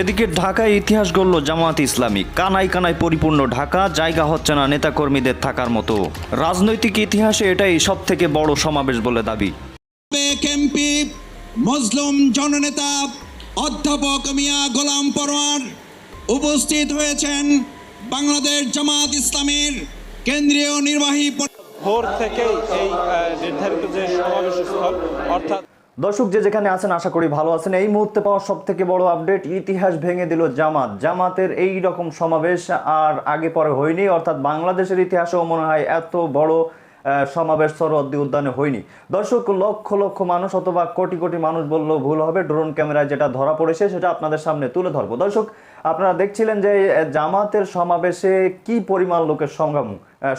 এদিকে ঢাকায় ইতিহাস গড়ল জামায়াত ইসলামী। কানায় কানায় পরিপূর্ণ ঢাকা জায়গা হচ্ছে না নেতাকর্মীদের থাকার মতো। রাজনৈতিক ইতিহাসে এটাই সব থেকে বড় সমাবেশ বলে দাবি। এমপি মজলুম জননেতা অধ্যাপক মিয়া গোলাম পরোয়ার উপস্থিত হয়েছেন বাংলাদেশ জামাত ইসলামের কেন্দ্রীয় নির্বাহী ভোর থেকেই এই নির্ধারিত যে সমাবেশ স্থল অর্থাৎ দর্শক যে যেখানে আছেন আশা করি ভালো আছেন। এই মুহূর্তে পাওয়া সব থেকে বড় আপডেট ইতিহাস ভেঙে দিল জামাত। জামাতের এই রকম সমাবেশ আর আগে পরে হয়নি অর্থাৎ বাংলাদেশের ইতিহাসেও মনে হয় এত বড় সমাবেশ সরোয়ার্দী উদ্যানে হয়নি। দর্শক লক্ষ লক্ষ মানুষ অথবা কোটি কোটি মানুষ বললেও ভুল হবে। ড্রোন ক্যামেরায় যেটা ধরা পড়েছে সেটা আপনাদের সামনে তুলে ধরবো। দর্শক আপনারা দেখছিলেন যে জামাতের সমাবেশে কি পরিমাণ লোকের আহ,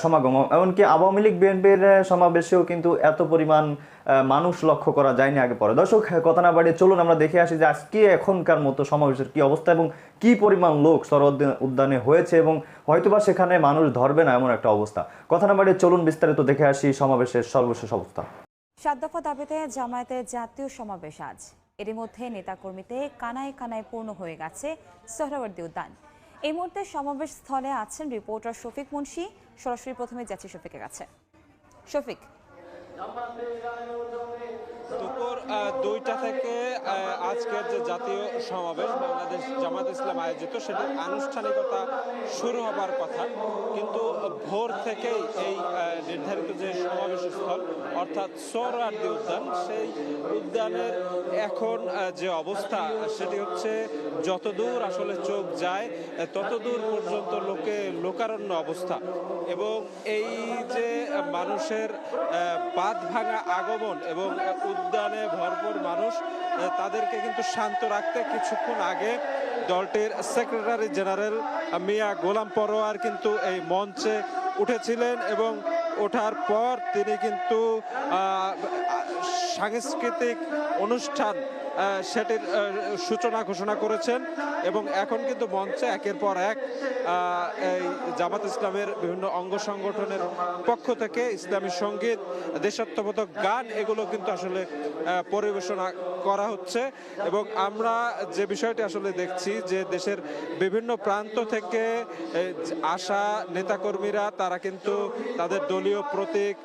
সমাগম। এমনকি আওয়ামী লীগ, বিএনপির সমাবেশেও কিন্তু এত পরিমাণ মানুষ লক্ষ্য করা যায়নি আগে পরে। দর্শক কথা না বাড়িয়ে চলুন, আমরা দেখে আসি যে আজকে এখনকার মতো সমাবেশের কি অবস্থা এবং কি পরিমাণ লোক সরোদ উদ্যানে হয়েছে এবং হয়তোবা সেখানে মানুষ ধরবে না এমন একটা অবস্থা। কথা না বাড়িয়ে চলুন, বিস্তারিত দেখে আসি সমাবেশের সর্বশেষ অবস্থা। সাত দফা দাবিতে জামায়াতের জাতীয় সমাবেশ আজ। এরই মধ্যে নেতাকর্মীতে কানায় কানায় পূর্ণ হয়ে গেছে সোহরাওয়ার্দী উদ্যান। এই মুহূর্তে সমাবেশ স্থলে আছেন রিপোর্টার শফিক মুন্সি। সরাসরি প্রথমে যাচ্ছি শফিকের কাছে। শফিক। দুপুর দুইটা থেকে আজকের যে জাতীয় সমাবেশ বাংলাদেশ জামাত ইসলাম আয়োজিত সেটির আনুষ্ঠানিকতা শুরু হবার কথা। কিন্তু ভোর থেকেই এই নির্ধারিত যে সমাবেশ স্থল অর্থাৎ সোহরাওয়ার্দী উদ্যান, সেই উদ্যানের এখন যে অবস্থা, সেটি হচ্ছে যতদূর আসলে চোখ যায়, ততদূর পর্যন্ত লোকে লোকারণ্য অবস্থা। এবং এই যে মানুষের বাঁধ ভাঙা আগমন এবং উদ্যানে ভরপুর মানুষ তাদেরকে কিন্তু শান্ত রাখতে কিছুক্ষণ আগে দলটির সেক্রেটারি জেনারেল মিয়া গোলাম পরোয়ার কিন্তু এই মঞ্চে উঠেছিলেন এবং ওঠার পর তিনি কিন্তু সাংস্কৃতিক অনুষ্ঠান সেটির সূচনা ঘোষণা করেছেন এবং এখন কিন্তু মঞ্চে একের পর এক এই জামাত ইসলামের বিভিন্ন অঙ্গ সংগঠনের পক্ষ থেকে ইসলামী সংগীত, দেশাত্মবোধক গান, এগুলো কিন্তু আসলে পরিবেশনা করা হচ্ছে। এবং আমরা যে বিষয়টি আসলে দেখছি যে দেশের বিভিন্ন প্রান্ত থেকে আসা নেতাকর্মীরা, তারা কিন্তু তাদের দলীয় প্রতীক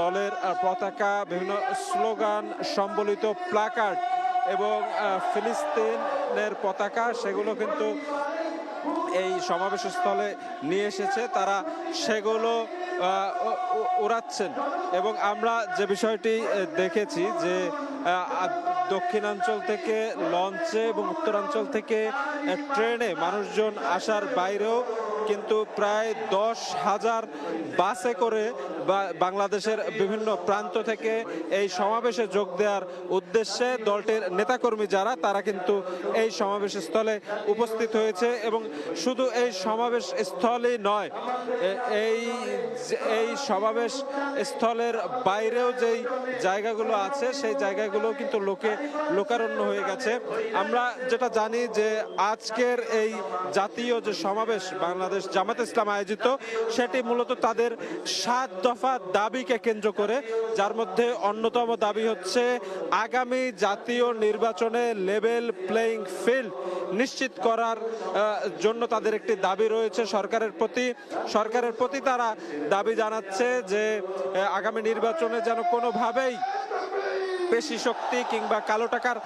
দলের পতাকা, বিভিন্ন স্লোগান, সম্বলিত প্লাকার্ড এবং ফিলিস্তিনের পতাকা, সেগুলো কিন্তু এই সমাবেশস্থলে নিয়ে এসেছে। তারা সেগুলো উড়াচ্ছেন। এবং আমরা যে বিষয়টি দেখেছি যে দক্ষিণাঞ্চল থেকে লঞ্চে এবং উত্তরাঞ্চল থেকে ট্রেনে মানুষজন আসার বাইরেও কিন্তু প্রায় দশ হাজার বাসে করে বাংলাদেশের বিভিন্ন প্রান্ত থেকে এই সমাবেশে যোগ দেওয়ার উদ্দেশ্যে দলটির নেতাকর্মী যারা, তারা কিন্তু এই সমাবেশ স্থলে উপস্থিত হয়েছে এবং শুধু এই সমাবেশ স্থলই নয় এই এই সমাবেশ স্থলের বাইরেও যেই জায়গাগুলো আছে, সেই জায়গাগুলো কিন্তু লোকে লোকারণ্য হয়ে গেছে। আমরা যেটা জানি যে আজকের এই জাতীয় যে সমাবেশ বাংলাদেশ জামাত ইসলাম আয়োজিত, সেটি মূলত তাদের সাত দফা দাবিকে কেন্দ্র করে। যার মধ্যে অন্যতম দাবি হচ্ছে, আগামী জাতীয় নির্বাচনে লেভেল প্লেইং ফিল্ড নিশ্চিত করার জন্য তাদের একটি দাবি রয়েছে সরকারের প্রতি। সরকারের প্রতি তারা দাবি জানাচ্ছে যে আগামী নির্বাচনে যেন কোনোভাবেই পেশি শক্তি কিংবা কালো টাকার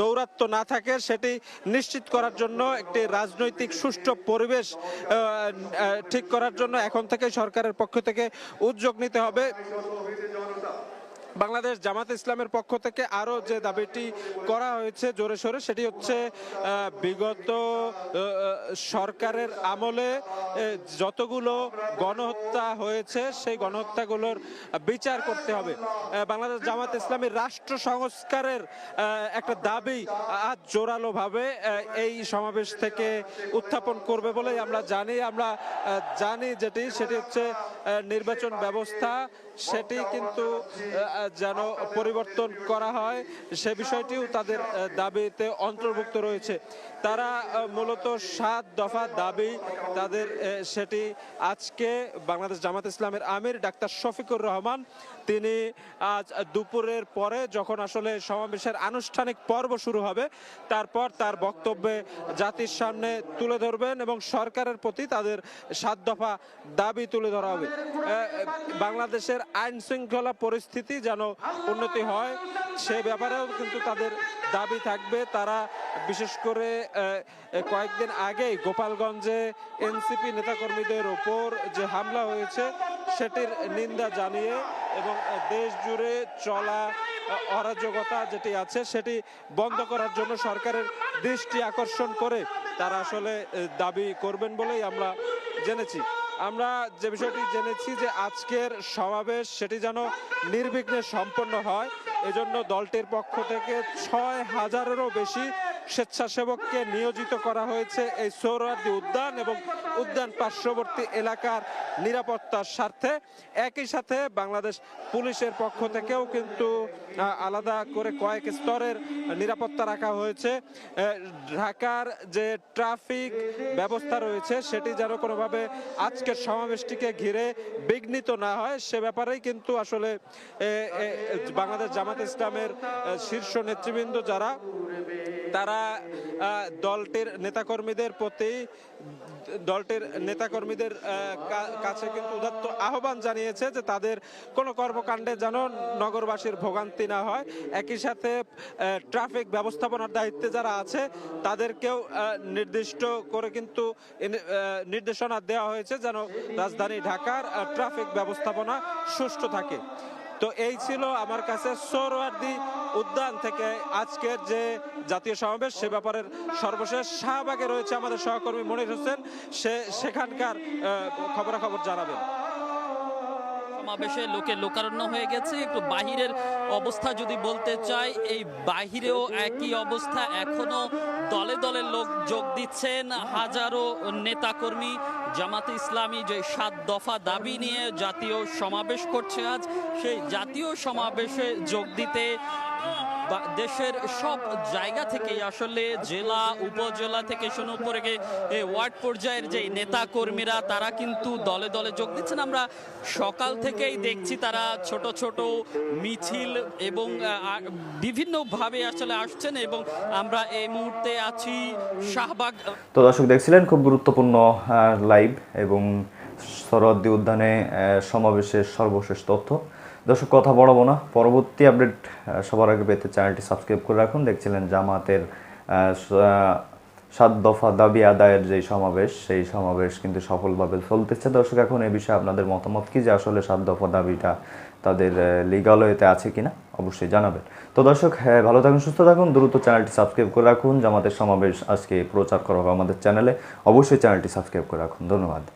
দৌরাত্ম্য না থাকে, সেটি নিশ্চিত করার জন্য একটি রাজনৈতিক সুষ্ঠু পরিবেশ ঠিক করার জন্য এখন থেকে সরকারের পক্ষ থেকে উদ্যোগ নিতে হবে। বাংলাদেশ জামাত ইসলামের পক্ষ থেকে আরও যে দাবিটি করা হয়েছে জোরে সোরে, সেটি হচ্ছে বিগত সরকারের আমলে যতগুলো গণহত্যা হয়েছে, সেই গণহত্যাগুলোর বিচার করতে হবে। বাংলাদেশ জামাত ইসলামী রাষ্ট্র সংস্কারের একটা দাবি আজ জোরালোভাবে এই সমাবেশ থেকে উত্থাপন করবে বলেই আমরা জানি। আমরা জানি যেটি, সেটি হচ্ছে নির্বাচন ব্যবস্থা। সেটি কিন্তু যেন পরিবর্তন করা হয়, সে বিষয়টিও তাদের দাবিতে অন্তর্ভুক্ত রয়েছে। তারা মূলত সাত দফা দাবি তাদের সেটি আজকে বাংলাদেশ জামাত ইসলামের আমির ডাক্তার শফিকুর রহমান তিনি আজ দুপুরের পরে যখন আসলে সমাবেশের আনুষ্ঠানিক পর্ব শুরু হবে, তারপর তার বক্তব্যে জাতির সামনে তুলে ধরবেন এবং সরকারের প্রতি তাদের সাত দফা দাবি তুলে ধরা হবে। বাংলাদেশের আইন শৃঙ্খলা পরিস্থিতি যেন উন্নতি হয়, সে ব্যাপারেও কিন্তু তাদের দাবি থাকবে। তারা বিশেষ করে কয়েকদিন আগেই গোপালগঞ্জে এনসিপি নেতাকর্মীদের ওপর যে হামলা হয়েছে, সেটির নিন্দা জানিয়ে এবং দেশ জুড়ে চলা অরাজকতা যেটি আছে, সেটি বন্ধ করার জন্য সরকারের দৃষ্টি আকর্ষণ করে তারা আসলে দাবি করবেন বলেই আমরা জেনেছি। আমরা যে বিষয়টি জেনেছি যে আজকের সমাবেশ, সেটি যেন নির্বিঘ্নে সম্পন্ন হয়, এজন্য দলটির পক্ষ থেকে ছয় হাজারেরও বেশি স্বেচ্ছাসেবককে নিয়োজিত করা হয়েছে এই সৌরাদি উদ্যান এবং উদ্যান পার্শ্ববর্তী এলাকার নিরাপত্তার স্বার্থে। একই সাথে বাংলাদেশ পুলিশের পক্ষ থেকেও কিন্তু আলাদা করে কয়েক স্তরের নিরাপত্তা রাখা হয়েছে। ঢাকার যে ট্রাফিক ব্যবস্থা রয়েছে, সেটি যেন কোনোভাবে আজকের সমাবেশটিকে ঘিরে বিঘ্নিত না হয়, সে ব্যাপারেই কিন্তু আসলে বাংলাদেশ জামাত ইসলামের শীর্ষ নেতৃবৃন্দ যারা তারা দলটির নেতাকর্মীদের প্রতি, দলটির নেতাকর্মীদের কাছে কিন্তু উদাত্ত আহ্বান জানিয়েছে যে তাদের কোনো কর্মকাণ্ডে যেন নগরবাসীর ভোগান্তি না হয়। একই সাথে ট্রাফিক ব্যবস্থাপনার দায়িত্বে যারা আছে, তাদেরকেও নির্দিষ্ট করে কিন্তু নির্দেশনা দেওয়া হয়েছে যেন রাজধানী ঢাকার ট্রাফিক ব্যবস্থাপনা সুষ্ঠু থাকে। তো এই ছিল আমার কাছে সোহরাওয়ার্দী উদ্যান থেকে আজকের যে জাতীয় সমাবেশ, সে ব্যাপারের সর্বশেষ শাহবাগে রয়েছে আমাদের সহকর্মী মনির হোসেন। সে সেখানকার খবরাখবর জানাবেন। সমাবেশে লোকে লোকারণ্য হয়ে গেছে। একটু বাহিরের অবস্থা যদি বলতে চাই, এই বাহিরেও একই অবস্থা। এখনও দলে দলে লোক যোগ দিচ্ছেন হাজারো নেতাকর্মী। জামাতে ইসলামী যে সাত দফা দাবি নিয়ে জাতীয় সমাবেশ করছে আজ, সেই জাতীয় সমাবেশে যোগ দিতে দেশের সব জায়গা থেকে, আসলে জেলা, উপজেলা থেকে শুরু করে ওয়ার্ড পর্যায়ের যে নেতা কর্মীরা তারা কিন্তু দলে দলে যোগ দিচ্ছেন। আমরা সকাল থেকেই দেখছি তারা ছোট ছোট মিছিল এবং বিভিন্নভাবে আসলে আসছেন এবং আমরা এই মুহূর্তে আছি শাহবাগ। তো দর্শক দেখছিলেন, খুব গুরুত্বপূর্ণ লাইভ এবং সরদ্দি উদ্যানে সমাবেশের সর্বশেষ তথ্য। দর্শক কথা বড়াবো না। পরবর্তী আপডেট সবার আগে পেতে চ্যানেলটি সাবস্ক্রাইব করে রাখুন। দেখছিলেন জামাতের সাত দফা দাবি আদায়ের যে সমাবেশ সেই সমাবেশ কিন্তু সফলভাবে চলতেছে। দর্শক এখন এই বিষয়ে আপনাদের মতামত কি যে আসলে সাত দফা দাবিটা তাদের লিগাল ওয়েতে আছে কিনা অবশ্যই জানাবেন। তো দর্শক হ্যাঁ, ভালো থাকুন সুস্থ থাকুন দ্রুত চ্যানেলটি সাবস্ক্রাইব করে রাখুন। জামাতের সমাবেশ আজকে প্রচার করা হবে আমাদের চ্যানেলে। অবশ্যই চ্যানেলটি সাবস্ক্রাইব করে রাখুন। ধন্যবাদ।